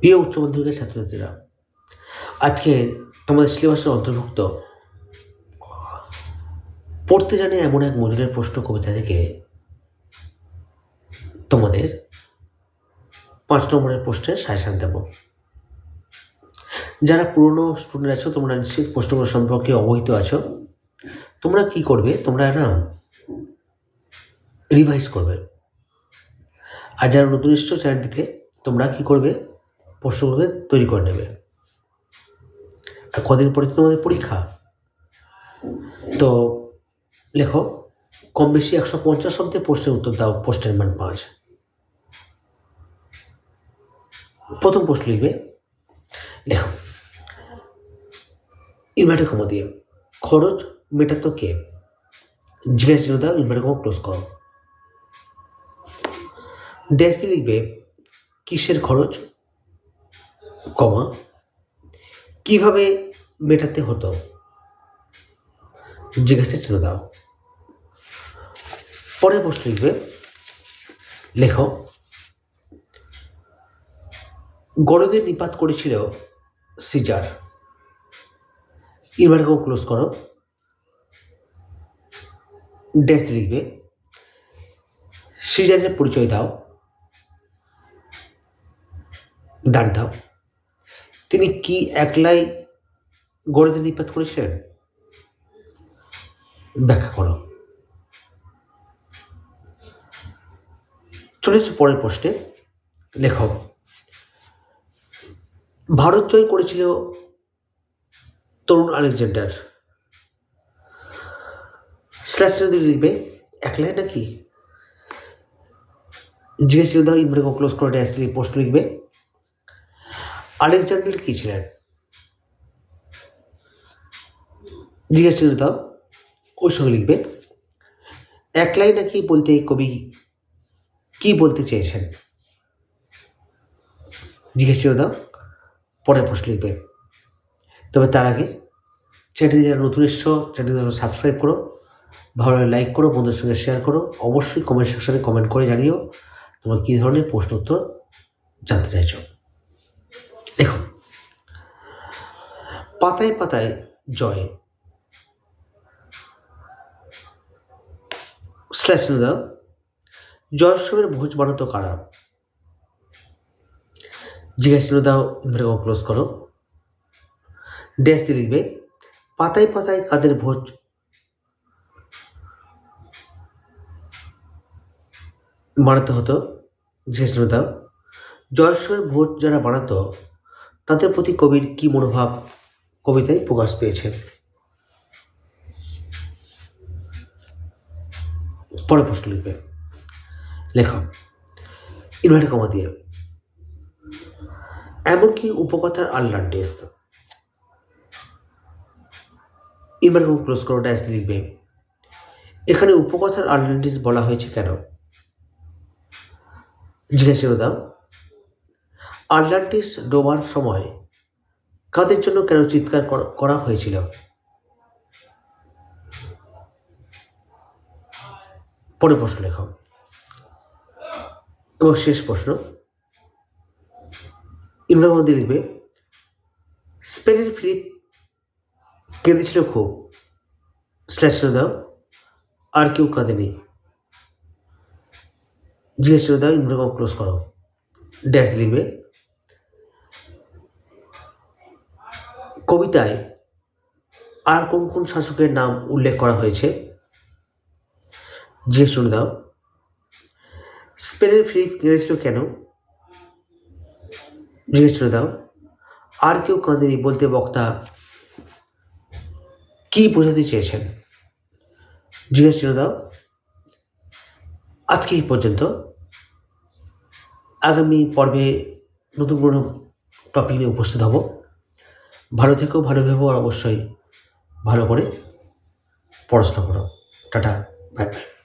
প্রিয় উচ্চ মাধ্যমিকের ছাত্রছাত্রীরা, আজকে তোমাদের সিলেবাসের অন্তর্ভুক্ত পড়তে জানে এমন এক মজুরের প্রশ্ন কবিতা থেকে তোমাদের পাঁচ নম্বরের প্রশ্নের সাজেশন দেব। যারা পুরনো স্টুডেন্ট আছো, তোমরা নিশ্চিত প্রশ্নগুলো সম্পর্কে অবহিত আছো। তোমরা কি করবে? তোমরা না রিভাইজ করবে। আর যারা নতুন এসছো চ্যানেলটিতে তোমরা কি করবে? প্রশ্নগুলোকে তৈরি করে নেবে। আর কদিন পরে তোমাদের পরীক্ষা। তো লেখো, কম বেশি একশো পঞ্চাশ অব্দি প্রশ্নের উত্তর দাও, প্রশ্নের মান পাঁচ প্রথম প্রশ্ন লিখবে, লেখো, ইনভার্টার কমা দিয়ে, খরচ মেটাতো কে? জিজ্ঞাসা চিহ্ন দাও, ইনভার্টার কমা ক্লোজ করো। ড্যাশ লিখবে, কিসের খরচ? কমা। কীভাবে মেটাতে হতো? জিজ্ঞাসা চিহ্ন দাও। পরের প্রশ্ন লিখবে। লেখো। গরদের নিপাত করেছিল সিজার। ইনভার্টার ক্লোজ করো। ড্যাশ লিখবে। সিজারের পরিচয় দাও। দাঁড় দাও। তিনি কি একলাই গড়েতে নিপাত করেছিলেন? ব্যাখ্যা করো। চলে এসে পরের প্রশ্নে। লেখক ভারত জয় করেছিল তরুণ আলেকজান্ডার। স্ল্যাশ লিখবে একলাই নাকি? জিজ্ঞেস ছিল দাও ইমরে ক্লোজ করে ড্যাশ প্রশ্ন লিখবে। আলেকজান্ডার কি ছিলেন? জিজ্ঞেস ছিল দাও, ওর সঙ্গে লিখবে। একলাই নাকি বলতে কবি কি বলতে চেয়েছেন? জিজ্ঞেস ছিল দাও, পরের প্রশ্ন লিখবে। তবে তার আগে চ্যানেলটি যারা নতুন এসছো, চ্যানেলটি সাবস্ক্রাইব করো, ভালো লাইক করো, বন্ধুদের সঙ্গে শেয়ার করো, অবশ্যই কমেন্ট সেকশনে কমেন্ট করে জানিও তোমরা কী ধরনের প্রশ্ন উত্তর জানতে চাইছো। দেখো পাতায় পাতায় জয়। দাও জয়োৎসবের ভোজ বানাতো কারা? জিজ্ঞাসা দাও ইনভার্টার ক্লোজ করো। ড্যাশ দিয়ে লিখবে, পাতায় পাতায় কাদের ভোজ? বানাতে হতো, জিজ্ঞাসা দাও জয়োৎসবের ভোজ যারা বানাতো তাদের প্রতি কবির কি মনোভাব কবিতায় প্রকাশ পেয়েছে? পরে প্রশ্ন লিখবে। লেখক ইনভার্টার কমা দিয়ে। এমনকি উপকথার আল্লান্টিস ইনভার্টার কমা ক্লোজ করো, ড্যাশ লিখবে। এখানে উপকথার আটলান্টিস বলা হয়েছে কেন? জিজ্ঞাসা দাও। আটলান্টিস ডোবার সময় কাদের জন্য কেন চিৎকার করা হয়েছিল? পরে প্রশ্ন লেখো। এবং শেষ প্রশ্ন। ইমরান মধ্যে লিখবে, স্পেনের ফিলিপ কেঁদেছিল খুব। স্ল্যাশ দাও, আর কেউ কাঁদেনি। জিজ্ঞেস দাও ইমরান ক্লোজ করো। ড্যাশ লিখবে কবিতায় আর কোন কোন শাসকের নাম উল্লেখ করা হয়েছে? জিজ্ঞেস করে দাও। স্পেনের ফিলিপ কেঁদেছিল কেন? জিজ্ঞেস করে দাও। আর কেউ কাঁদেনি বলতে বক্তা কি বোঝাতে চেয়েছেন? জিজ্ঞেস করে দাও। আজকে এই পর্যন্ত। আগামী পর্বে নতুন কোনো টপিক নিয়ে উপস্থিত হব। ভালো থেকেও ভালো ভেবো অবশ্যই ভালো করে পড়াশোনা করো। Tata bye bye